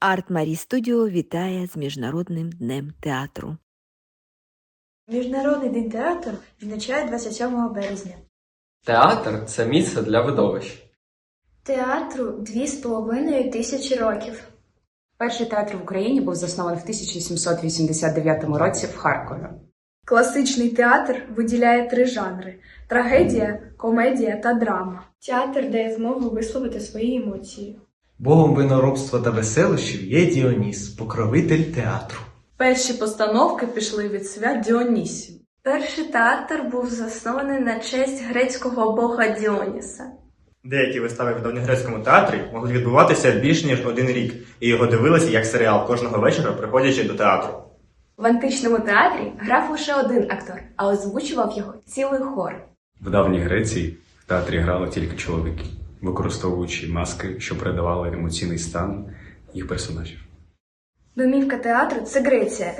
Арт Марі Студіо вітає з Міжнародним днем театру. Міжнародний день театру відзначає 27 березня. Театр це місце для видовищ. Театру дві з половиною тисячі років. Перший театр в Україні був заснований в 1789 році в Харкові. Класичний театр виділяє три жанри: трагедія, комедія та драма. Театр дає змогу висловити свої емоції. Богом виноробства та веселощів є Діоніс, покровитель театру. Перші постановки пішли від свят Діонісів. Перший театр був заснований на честь грецького бога Діоніса. Деякі вистави в давньогрецькому театрі могли відбуватися більш ніж один рік, і його дивилися як серіал кожного вечора, приходячи до театру. В античному театрі грав лише один актор, а озвучував його цілий хор. В давній Греції в театрі грали тільки чоловіки, використовуючи маски, що передавали емоційний стан їх персонажів. Домівка театру це Греція.